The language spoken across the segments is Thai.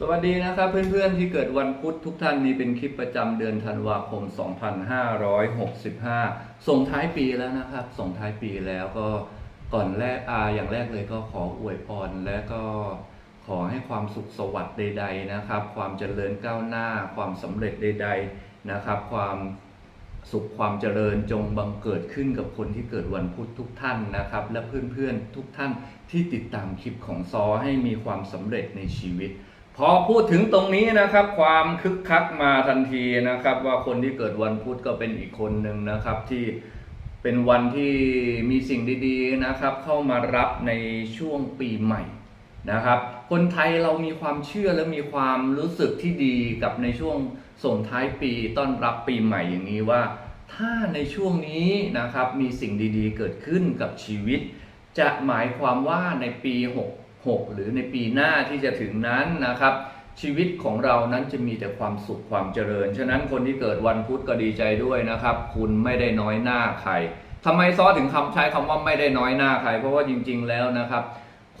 สวัสดีนะครับเพื่อนๆที่เกิดวันพุธทุกท่านนี้เป็นคลิปประจำเดือนธันวาคม 2565 ส่งท้ายปีแล้วนะครับ ส่งท้ายปีแล้วก็ก่อนแรกอาอย่างแรกเลยก็ขออวยพรและก็ขอให้ความสุขสวัสดิ์ใด ๆนะครับ ความเจริญก้าวหน้า ความสำเร็จใด ๆนะครับ ความสุขความเจริญจงบังเกิดขึ้นกับคนที่เกิดวันพุธทุกท่านนะครับ และเพื่อนๆทุกท่านที่ติดตามคลิปของซอให้มีความสำเร็จในชีวิต พอพูดถึงตรงนี้นะครับ ความคึกคักมาทันทีนะครับ ว่าคนที่เกิดวันพุธก็เป็นอีกคนหนึ่งนะครับที่เป็นวันที่มีสิ่งดีๆนะครับ เข้ามารับในช่วงปีใหม่นะครับ คนไทยเรามีความเชื่อและมีความรู้สึกที่ดีกับในช่วงส่งท้ายปีต้อนรับปีใหม่อย่างนี้ว่า ถ้าในช่วงนี้นะครับมีสิ่งดีๆ เกิดขึ้นกับชีวิต จะหมายความว่าในปี 6 หรือในปีหน้าที่จะถึงนั้นนะครับ ชีวิตของเรานั้นจะมีแต่ความสุขความเจริญ ฉะนั้นคนที่เกิดวันพุธก็ดีใจด้วยนะครับ คุณไม่ได้น้อยหน้าใครทำไมซอถึงคำใช้คำว่าไม่ได้น้อยหน้าใคร เพราะว่าจริง ๆ แล้วนะครับ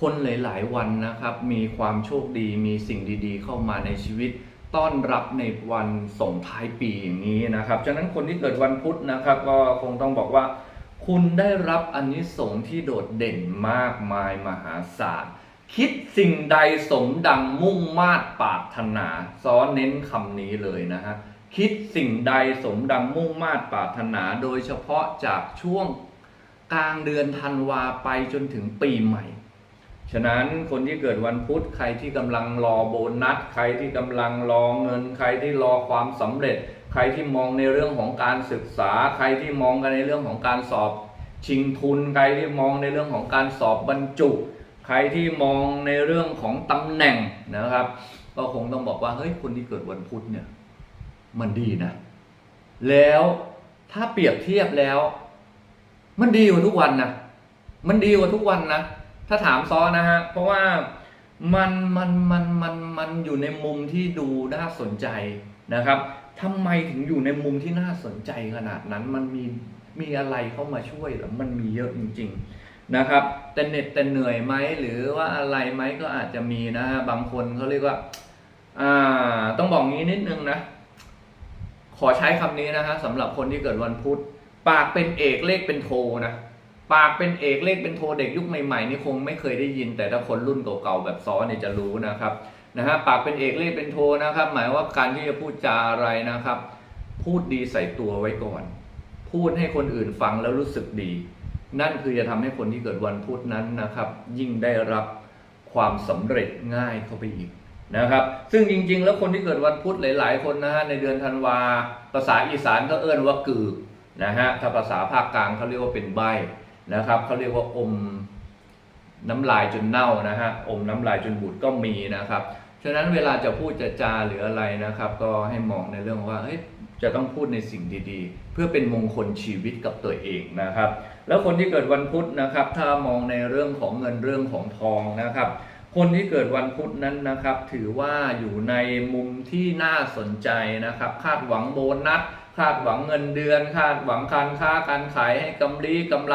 คนหลาย ๆ วันนะครับ มีความโชคดีมีสิ่งดี ๆ เข้ามาในชีวิต ต้อนรับในวันส่งท้ายปีอย่างนี้นะครับ ฉะนั้นคนที่เกิดวันพุธนะครับ ก็คงต้องบอกว่า คุณได้รับอนนิสงส์ที่โดดเด่นมากมายมหาศาล คิดสิ่งใดสมดังมุ่งมาดปารถนา ซ้อนเน้นคำนี้เลยนะฮะ คิดสิ่งใดสมดังมุ่งมาดปารถนา โดยเฉพาะจากช่วงกลางเดือนธันวาไปจนถึงปีใหม่ ฉะนั้นคนที่เกิดวันพุธใครที่กำลังรอโบนัส ใครที่กำลังรอเงิน ใครที่รอความสำเร็จ ใครที่มองในเรื่องของการศึกษา ใครที่มองกันในเรื่องของการสอบชิงทุน ใครที่มองในเรื่องของการสอบบรรจุใใครที่มองในเรื่องของตำแหน่งนะครับ ก็คงต้องบอกว่าเฮ้ยคนที่เกิดวันพุธเนี่ยมันดีนะ แล้วถ้าเปรียบเทียบแล้ว มันดีกว่าทุกวันนะมันดีกว่าทุกวันนะถ้าถามซ้อนะฮะเพราะว่ามันมันมันมันมันอยู่ในมุมที่ดูน่าสนใจนะครับทำไมถึงอยู่ในมุมที่น่าสนใจขนาดนั้น มันมีมีอะไรเข้ามาช่วยหรือมันมีเยอะจริง ๆ นะครับแต่เหน็ดแต่เหนื่อยไหมหรือว่าอะไรไหมก็อาจจะมีนะฮะบางคนเขาเรียกว่าอ่าต้องบอกงี้นิดนึงนะ ขอใช้คำนี้นะฮะสำหรับคนที่เกิดวันพุธ ปากเป็นเอกเลขเป็นโทนะปากเป็นเอกเลขเป็นโทเด็กยุคใหม่ๆนี่คงไม่เคยได้ยิน แต่ถ้าคนรุ่นเก่าๆแบบซอเนี่ยจะรู้นะครับนะฮะปากเป็นเอกเลขเป็นโทนะครับ หมายว่าการที่จะพูดจาอะไรนะครับ พูดดีใส่ตัวไว้ก่อน พูดให้คนอื่นฟังแล้วรู้สึกดี นั่นคือจะทำให้คนที่เกิดวันพุธนั้นนะครับ ยิ่งได้รับความสำเร็จง่ายเข้าไปอีกนะครับ ซึ่งจริง ๆ แล้วคนที่เกิดวันพุธหลาย ๆ คนนะฮะในเดือนธันวาภาษาอีสานก็เอื้อนว่ากือนะฮะถ้าภาษาภาคกลางเขาเรียกว่าเป็นใบนะครับเขาเรียกว่าอมน้ำลายจนเน่านะฮะอมน้ำลายจนบูดก็มีนะครับ ฉะนั้นเวลาจะพูดจะจาหรืออะไรนะครับ ก็ให้มองในเรื่องว่าเฮ้ย จะต้องพูดในสิ่งดีๆ เพื่อเป็นมงคลชีวิตกับตัวเองนะครับ แล้วคนที่เกิดวันพุธนะครับ ถ้ามองในเรื่องของเงินเรื่องของทองนะครับ คนที่เกิดวันพุธนั้นนะครับ ถือว่าอยู่ในมุมที่น่าสนใจนะครับ คาดหวังโบนัสคาดหวังเงินเดือน คาดหวังการค้าการขายให้กำไรกำไร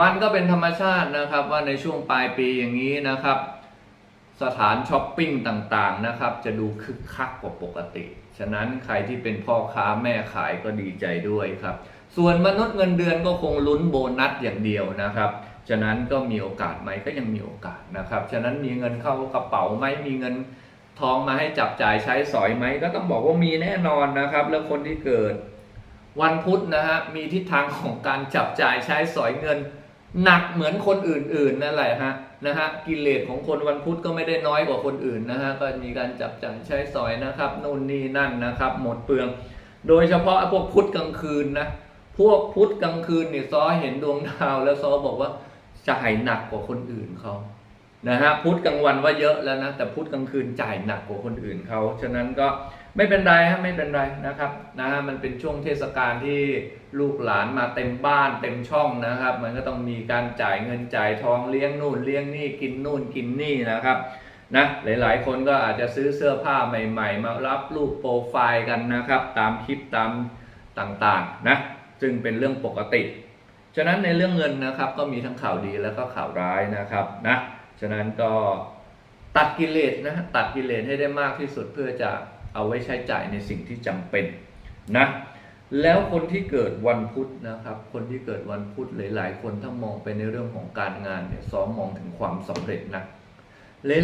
มันก็เป็นธรรมชาตินะครับว่าในช่วงปลายปีอย่างนี้นะครับ สถานช้อปปิ้งต่างๆนะครับ จะดูคึกคักกว่าปกติ ฉะนั้นใครที่เป็นพ่อค้าแม่ขายก็ดีใจด้วยครับ ส่วนมนุษย์เงินเดือนก็คงลุ้นโบนัสอย่างเดียวนะครับ ฉะนั้นก็มีโอกาสไหมก็ยังมีโอกาสนะครับ ฉะนั้นมีเงินเข้ากระเป๋าไหมมีเงินทองมาให้จับจ่ายใช้สอยไหมก็ต้องบอกว่ามีแน่นอนนะครับ แล้วคนที่เกิด วันพุธนะฮะมีทิศทางของการจับจ่ายใช้สอยเงิน หนักเหมือนคนอื่นๆนั่นแหละฮะ นะฮะกิเลสของคนวันพุธก็ไม่ได้น้อยกว่าคนอื่นนะฮะก็มีการจับจ่ายใช้สอยนะครับนู่นนี่นั่นนะครับ หมดเปลือง โดยเฉพาะพวกพุธกลางคืนนะพวกพุธกลางคืนเนี่ยซอเห็นดวงดาว แล้วซอบอกว่าจ่ายหนักกว่าคนอื่นเขานะฮะพุธกลางวันว่าเยอะแล้วนะแต่พุธกลางคืนจ่ายหนักกว่าคนอื่นเขาฉะนั้นก็ ไม่เป็นไรฮะไม่เป็นไรนะครับนะฮะมันเป็นช่วงเทศกาลที่ลูกหลานมาเต็มบ้านเต็มช่องนะครับ มันก็ต้องมีการจ่ายเงินจ่ายทองเลี้ยงนู่นเลี้ยงนี่กินนู่นกินนี่นะครับนะหลายๆ คนก็อาจจะซื้อเสื้อผ้าใหม่ ๆ มารับรูปโปรไฟล์กันนะครับ ตามคลิปตามต่างๆนะซึ่งเป็นเรื่องปกติ ฉะนั้นในเรื่องเงินนะครับก็มีทั้งข่าวดีแล้วก็ข่าวร้ายนะครับนะฉะนั้นก็ตัดกิเลสนะตัดกิเลสให้ได้มากที่สุดเพื่อจะ เอาไว้ใช้จ่ายในสิ่งที่จำเป็นนะแล้วคนที่เกิดวันพุธนะครับ คนที่เกิดวันพุธหลายๆ คนถ้ามองไปในเรื่องของการงานเนี่ยซ้อมมองถึงความสำเร็จนะ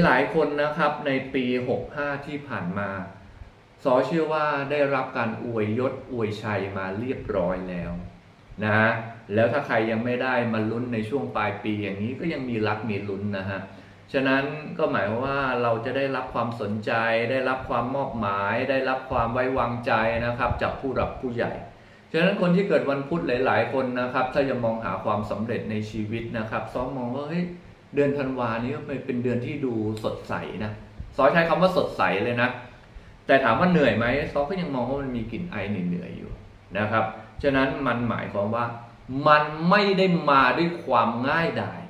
หลายๆคนนะครับในปี 65 ที่ผ่านมาสอเชื่อว่าได้รับการอวยยศอวยชัยมาเรียบร้อยแล้วนะฮะแล้วถ้าใครยังไม่ได้มาลุ้นในช่วงปลายปีอย่างนี้ก็ยังมีรักมีลุ้นนะฮะ ฉะนั้นก็หมายความว่าเราจะได้รับความสนใจ ได้รับความมอบหมาย ได้รับความไว้วางใจนะครับ จากผู้หลักผู้ใหญ่ ฉะนั้นคนที่เกิดวันพุธหลาย ๆ คนนะครับ ถ้าจะมองหาความสำเร็จในชีวิตนะครับซ้อมมองว่าเฮ้ยเดือนธันวานี้เป็นเดือนที่ดูสดใสนะซอใช้คำว่าสดใสเลยนะ แต่ถามว่าเหนื่อยไหมซอก็ยังมองว่ามันมีกลิ่นไอเหนื่อยๆอยู่นะครับ ฉะนั้นมันหมายความว่า มันไม่ได้มาด้วยความง่ายดาย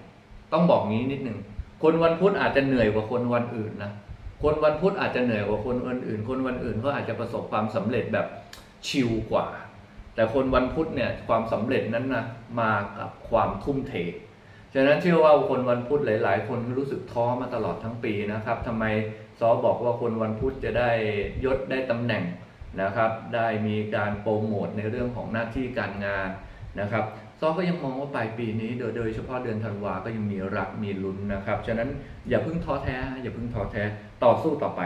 ต้องบอกงี้นิดนึง คนวันพุธอาจจะเหนื่อยกว่าคนวันอื่นนะคนวันพุธอาจจะเหนื่อยกว่าคนวันอื่น คนวันอื่นเขาอาจจะประสบความสำเร็จแบบชิลกว่า แต่คนวันพุธเนี่ยความสำเร็จนั้นนะมากับความทุ่มเทฉะนั้นเชื่อว่าคนวันพุธหลาย ๆ คนรู้สึกท้อมาตลอดทั้งปีนะครับทำไมซอบอกว่าคนวันพุธจะได้ยศได้ตำแหน่งนะครับ ได้มีการโปรโมทในเรื่องของหน้าที่การงานนะครับ ซอก็ยังมองว่าปลายปีนี้โดยโดยเฉพาะเดือนธันวาก็ยังมีรักมีลุ้นนะครับ ฉะนั้นอย่าเพิ่งท้อแท้ อย่าเพิ่งท้อแท้ต่อสู้ต่อไป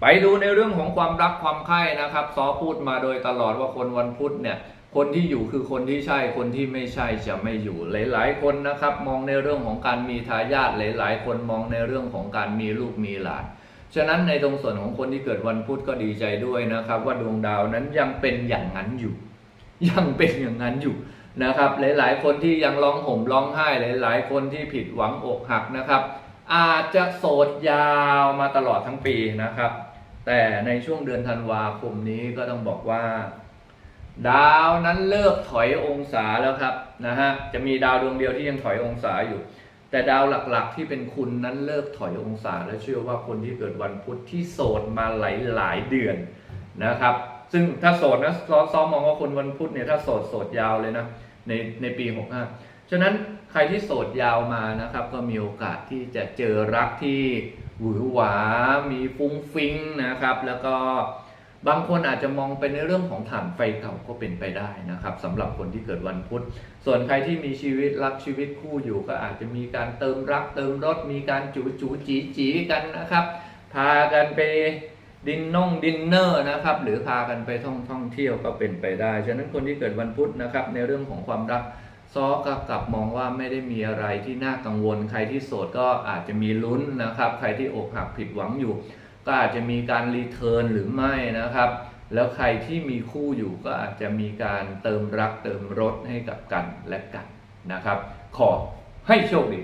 ไปดูในเรื่องของความรักความใคร่นะครับซอพูดมาโดยตลอดว่าคนวันพุธเนี่ยคนที่อยู่คือคนที่ใช่คนที่ไม่ใช่จะไม่อยู่หลาย ๆ คนนะครับ มองในเรื่องของการมีทายาทหลาย ๆ คนมองในเรื่องของการมีลูกมีหลานฉะนั้นในตรงส่วนของคนที่เกิดวันพุธก็ดีใจด้วยนะครับ ว่าดวงดาวนั้นยังเป็นอย่างนั้นอยู่ ยังเป็นอย่างนั้นอยู่ นะครับ หลาย ๆ คนที่ยังร้องห่มร้องไห้ หลาย ๆ คนที่ผิดหวังอกหักนะครับ อาจจะโสดยาวมาตลอดทั้งปีนะครับ แต่ในช่วงเดือนธันวาคมนี้ก็ต้องบอกว่า ดาวนั้นเลิกถอยองศาแล้วครับนะฮะจะมีดาวดวงเดียวที่ยังถอยองศาอยู่ แต่ดาวหลัก ๆ ที่เป็นคุณนั้นเลิกถอยองศา และเชื่อว่าคนที่เกิดวันพุธที่โสดมาหลายหลายๆเดือนนะครับซึ่งถ้าโสดนะซ้อมมองว่าคนวันพุธเนี่ยถ้าโสดโสดยาวเลยนะ ในในปี 65 ฉะนั้นใครที่โสดยาวมานะครับ ก็มีโอกาสที่จะเจอรักที่หวือหวา มีฟุ้งฟิ้งนะครับ แล้วก็บางคนอาจจะมองไปในเรื่องของฐานไฟเก่าก็เป็นไปได้นะครับสำหรับคนที่เกิดวันพุธ ส่วนใครที่มีชีวิตรักชีวิตคู่อยู่ ก็อาจจะมีการเติมรักเติมรสมีการจูจูจีจีกันนะครับ พากันไป ดินน่งดินเนอร์นะครับ หรือพากันไปท่องท่องเที่ยวก็เป็นไปได้ ฉะนั้นคนที่เกิดวันพุธนะครับ ในเรื่องของความรักซอกกลับมองว่าไม่ได้มีอะไรที่น่ากังวล ใครที่โสดก็อาจจะมีลุ้นนะครับ ใครที่อกหักผิดหวังอยู่ ก็อาจจะมีการรีเทิร์นหรือไม่นะครับ แล้วใครที่มีคู่อยู่ก็อาจจะมีการเติมรักเติมรสให้กับกันและกันนะครับ ขอให้โชคดี